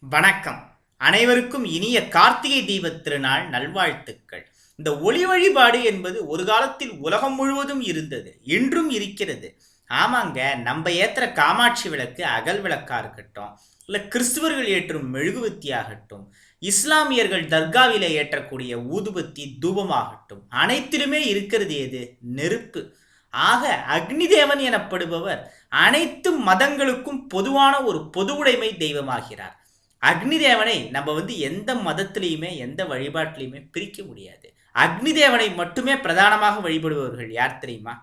வணக்கம். அனைவருக்கும் இனிய கார்த்திகை தீப திருநாள் நல்வாழ்த்துக்கள். இந்த ஒளி வழிபாடு என்பது ஒரு காலத்தில் உலகம் முழுவதும் இருந்தது இன்றும் இருக்கிறது. ஆமாங்க நம்ம ஏத்துற காமாட்சி விளக்கு அகல் விளக்கா இருக்கட்டும் இல்லை கிறிஸ்துவர்கள் ஏற்றும் மெழுகுவத்தியாகட்டும் இஸ்லாமியர்கள் தர்காவிலே ஏற்றக்கூடிய ஊதுபத்தி தூபமாகட்டும் அனைத்திலுமே இருக்கிறது எது? நெருப்பு. ஆக அக்னிதேவன் எனப்படுபவர் அனைத்து மதங்களுக்கும் பொதுவான ஒரு பொதுவுடைமை தெய்வமாகிறார். அக்னி தேவனை நம்ம வந்து எந்த மதத்திலையுமே எந்த வழிபாட்டிலையுமே பிரிக்க முடியாது. அக்னி தேவனை மட்டுமே பிரதானமாக வழிபடுபவர்கள் யார் தெரியுமா?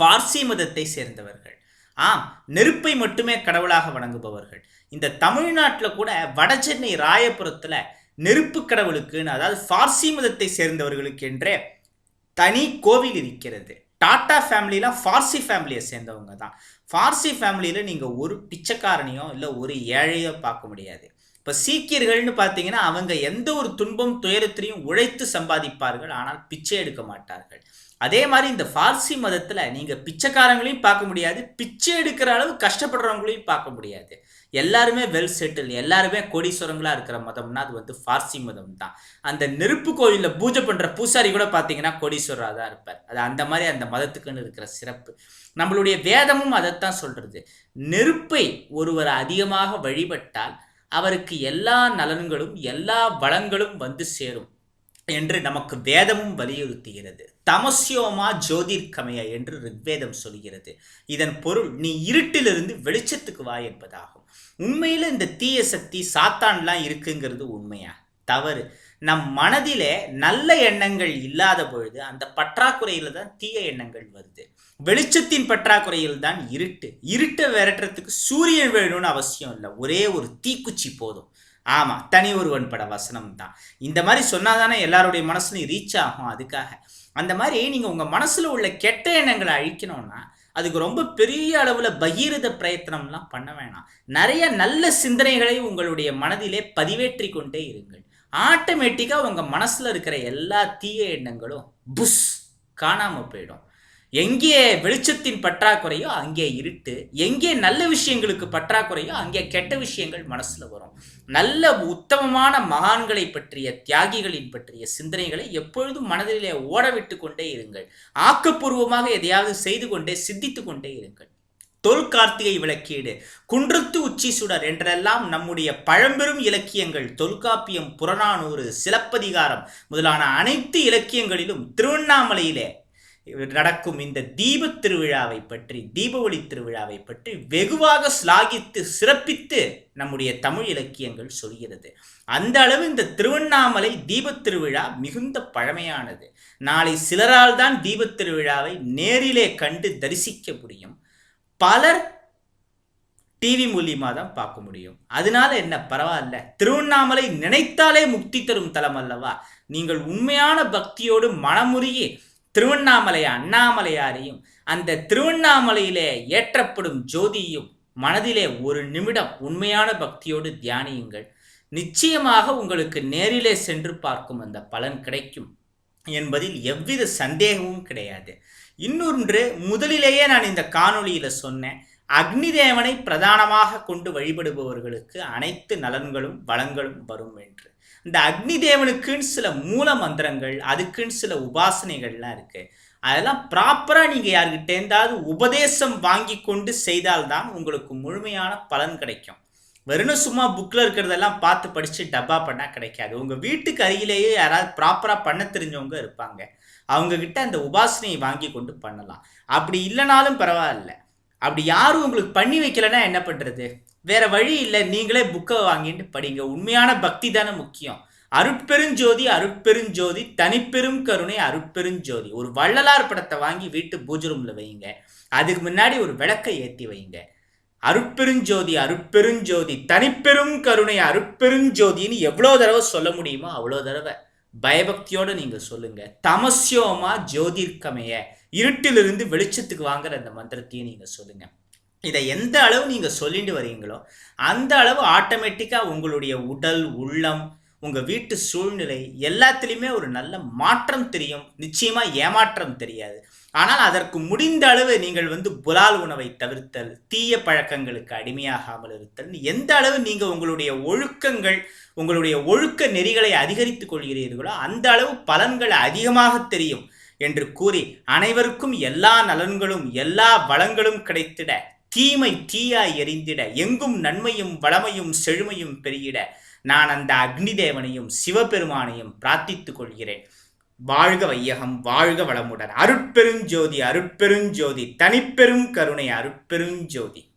பார்சி மதத்தை சேர்ந்தவர்கள். ஆம் நெருப்பை மட்டுமே கடவுளாக வணங்குபவர்கள். இந்த தமிழ்நாட்டில் கூட வடசென்னை ராயபுரத்தில் நெருப்பு கடவுளுக்குன்னு அதாவது பார்சி மதத்தை சேர்ந்தவர்களுக்கு என்றே தனி கோவில் இருக்கிறது. டாட்டா ஃபேமிலியில் ஃபார்சி ஃபேமிலியை சேர்ந்தவங்க தான். ஃபார்சி ஃபேமிலியில் நீங்கள் ஒரு பிச்சைக்காரனையோ இல்லை ஒரு ஏழையோ பார்க்க முடியாது. இப்போ சீக்கியர்கள்னு பார்த்தீங்கன்னா அவங்க எந்த ஒரு துன்பம் துயரத்திலையும் உழைத்து சம்பாதிப்பார்கள். ஆனால் பிச்சை எடுக்க மாட்டார்கள். அதே மாதிரி இந்த ஃபார்சி மதத்தில் நீங்கள் பிச்சைக்காரங்களையும் பார்க்க முடியாது. பிச்சை எடுக்கிற அளவு கஷ்டப்படுறவங்களையும் பார்க்க முடியாது. எல்லாருமே வெல் செட்டில் எல்லாருமே கோடீஸ்வரங்களாக இருக்கிற மதம்னா அது வந்து ஃபார்சி மதம் தான் அந்த நெருப்பு கோயிலில் பூஜை பண்ணுற பூசாரி கூட பார்த்தீங்கன்னா கோடீஸ்வரராக தான் இருப்பார். அது அந்த மாதிரி அந்த மதத்துக்குன்னு இருக்கிற சிறப்பு. நம்மளுடைய வேதமும் அதைத்தான் சொல்கிறது நெருப்பை ஒருவர் அதிகமாக வழிபட்டால் அவருக்கு எல்லா நலன்களும் எல்லா வளங்களும் வந்து சேரும் என்று நமக்கு வேதமும் வலியுறுத்துகிறது. தமசியோமா ஜோதிர்கமய என்று ரிக்வேதம் சொல்கிறது. இதன் பொருள் நீ இருட்டிலிருந்து வெளிச்சத்துக்கு வா என்பதாகும். உண்மையில் இந்த தீய சக்தி சாத்தான்லாம் இருக்குங்கிறது உண்மையா? தவறு. நம் மனதிலே நல்ல எண்ணங்கள் இல்லாத பொழுது அந்த பற்றாக்குறையில் தான் தீய எண்ணங்கள் வருது. வெளிச்சத்தின் பற்றாக்குறையில் தான் இருட்டு. இருட்டை விரட்டுறதுக்கு சூரியன் வேணும்னு அவசியம் இல்லை. ஒரே ஒரு தீக்குச்சி போதும். ஆமாம் தனி ஒருவன் பட வசனம் தான். இந்த மாதிரி சொன்னால் தானே எல்லாருடைய மனசுலையும் ரீச் ஆகும் அதுக்காக. அந்த மாதிரி நீங்கள் உங்கள் மனசில் உள்ள கெட்ட எண்ணங்களை அழிக்கணும்னா அதுக்கு ரொம்ப பெரிய அளவில் பகீரத பிரயத்தனம்லாம் பண்ண வேணாம். நிறைய நல்ல சிந்தனைகளை உங்களுடைய மனதிலே பதிவேற்றி கொண்டே இருங்கள். ஆட்டோமேட்டிக்காக உங்கள் மனசில் இருக்கிற எல்லா தீய எண்ணங்களும் புஷ் காணாமல் போயிடும். எங்கே வெளிச்சத்தின் பற்றாக்குறையோ அங்கே இருட்டு எங்கே நல்ல விஷயங்களுக்கு பற்றாக்குறையோ அங்கே கெட்ட விஷயங்கள் மனசில் வரும். நல்ல உத்தமமான மகான்களை பற்றிய தியாகிகளின் பற்றிய சிந்தனைகளை எப்பொழுதும் மனதிலே ஓடவிட்டு கொண்டே இருங்கள். ஆக்கப்பூர்வமாக எதையாவது செய்து கொண்டே சிந்தித்து கொண்டே இருங்கள். தொல்கார்த்திகை விளக்கீடு. குன்றத்து உச்சி சுடர் என்றெல்லாம் நம்முடைய பழம்பெரும் இலக்கியங்கள். தொல்காப்பியம் புறநானூறு சிலப்பதிகாரம் முதலான அனைத்து இலக்கியங்களிலும் திருவண்ணாமலையிலே நடக்கும் இந்த தீப திருவிழாவை பற்றி தீப திருவிழாவை பற்றி வெகுவாக சிலாகித்து சிறப்பித்து நம்முடைய தமிழ் இலக்கியங்கள் சொல்கிறது. அந்த அளவு இந்த திருவண்ணாமலை தீபத் திருவிழா மிகுந்த பழமையானது. நாளை சிலரால் தான் தீபத் திருவிழாவை நேரிலே கண்டு தரிசிக்க முடியும். பலர் டிவி மூலியமாக தான் பார்க்க முடியும். அதனால என்ன? பரவாயில்ல. திருவண்ணாமலை நினைத்தாலே முக்தி தரும் தலம் அல்லவா? நீங்கள் உண்மையான பக்தியோடு மனமுருகி திருவண்ணாமலை அண்ணாமலையாரையும் அந்த திருவண்ணாமலையிலே ஏற்றப்படும் ஜோதியும் மனதிலே ஒரு நிமிடம் உண்மையான பக்தியோடு தியானியுங்கள். நிச்சயமாக உங்களுக்கு நேரிலே சென்று பார்க்கும் அந்த பலன் கிடைக்கும். என்பதில் எவ்வித சந்தேகமும் கிடையாது. இன்னொன்று முதலிலேயே நான் இந்த காணொளியில் சொன்னேன் அக்னிதேவனை பிரதானமாக கொண்டு வழிபடுபவர்களுக்கு அனைத்து நலன்களும் வளங்களும் வரும் என்று. இந்த அக்னிதேவனுக்குன்னு சில மூல மந்திரங்கள் அதுக்குன்னு சில உபாசனைகள்லாம் இருக்கு. அதெல்லாம் ப்ராப்பராக நீங்கள் யார்கிட்டேருந்தாவது உபதேசம் வாங்கி கொண்டு செய்தால்தான் உங்களுக்கு முழுமையான பலன் கிடைக்கும். வெறும் சும்மா புக்கில் இருக்கிறதெல்லாம் பார்த்து படித்து டப்பா பண்ணால் கிடைக்காது. உங்கள் வீட்டுக்கு அருகிலேயே யாராவது ப்ராப்பராக பண்ண தெரிஞ்சவங்க இருப்பாங்க. அவங்கக்கிட்ட அந்த உபாசனையை வாங்கி கொண்டு பண்ணலாம். அப்படி இல்லைனாலும் பரவாயில்ல. அப்படி யாரும் உங்களுக்கு பண்ணி வைக்கலன்னா என்ன பண்ணுறது வேற வழி இல்லை. நீங்களே புக்கை வாங்கிட்டு படிங்க. உண்மையான பக்தி தானே முக்கியம். அருட்பெருஞ்சோதி அருட்பெருஞ்சோதி தனிப்பெரும் கருணை அருட்பெருஞ்சோதி. ஒரு வள்ளலார் படத்தை வாங்கி வீட்டு பூஜை ரூமில் வைங்க அதுக்கு முன்னாடி ஒரு விளக்கை ஏற்றி வைங்க அருட்பெருஞ்சோதி அருட்பெருஞ்சோதி தனிப்பெரும் கருணை அருட்பெருஞ்சோதின்னு எவ்வளோ தடவை சொல்ல முடியுமோ அவ்வளோ தடவை. பயபக்தியோடு நீங்கள் சொல்லுங்கள் தமசியோமா ஜோதிர்கமைய. இருட்டிலிருந்து வெளிச்சத்துக்கு வாங்குற அந்த மந்திரத்தையும் நீங்கள் சொல்லுங்கள் இதை எந்த அளவு நீங்கள் சொல்லிட்டு வரீங்களோ அந்த அளவு ஆட்டோமேட்டிக்காக உங்களுடைய உடல் உள்ளம் உங்கள் வீட்டு சூழ்நிலை எல்லாத்துலேயுமே ஒரு நல்ல மாற்றம் தெரியும். நிச்சயமாக ஏமாற்றம் தெரியாது. ஆனால் அதற்கு முடிந்த அளவு நீங்கள் வந்து புலால் உணவை தவிர்த்தல் தீய பழக்கங்களுக்கு அடிமையாகாமல் இருத்தல் எந்த அளவு நீங்கள் உங்களுடைய ஒழுக்கங்கள் உங்களுடைய ஒழுக்க நெறிகளை அதிகரித்துக் கொள்கிறீர்களோ அந்த அளவு பலன்கள் அதிகமாக தெரியும் என்று கூறி அனைவருக்கும் எல்லா நலன்களும் எல்லா வளங்களும் கிடைத்திட தீமை தீயாய் எரிந்திட எங்கும் நன்மையும் வளமையும் செழுமையும் பெருகிட நான் அந்த அக்னி தேவனையும் சிவபெருமானையும் பிரார்த்தித்துக் கொள்கிறேன். வாழ்க வையகம் வாழ்க வளமுடன். அருட்பெருஞ்சோதி அருட்பெருஞ்சோதி தனிப்பெரும் கருணை அருட்பெருஞ்சோதி.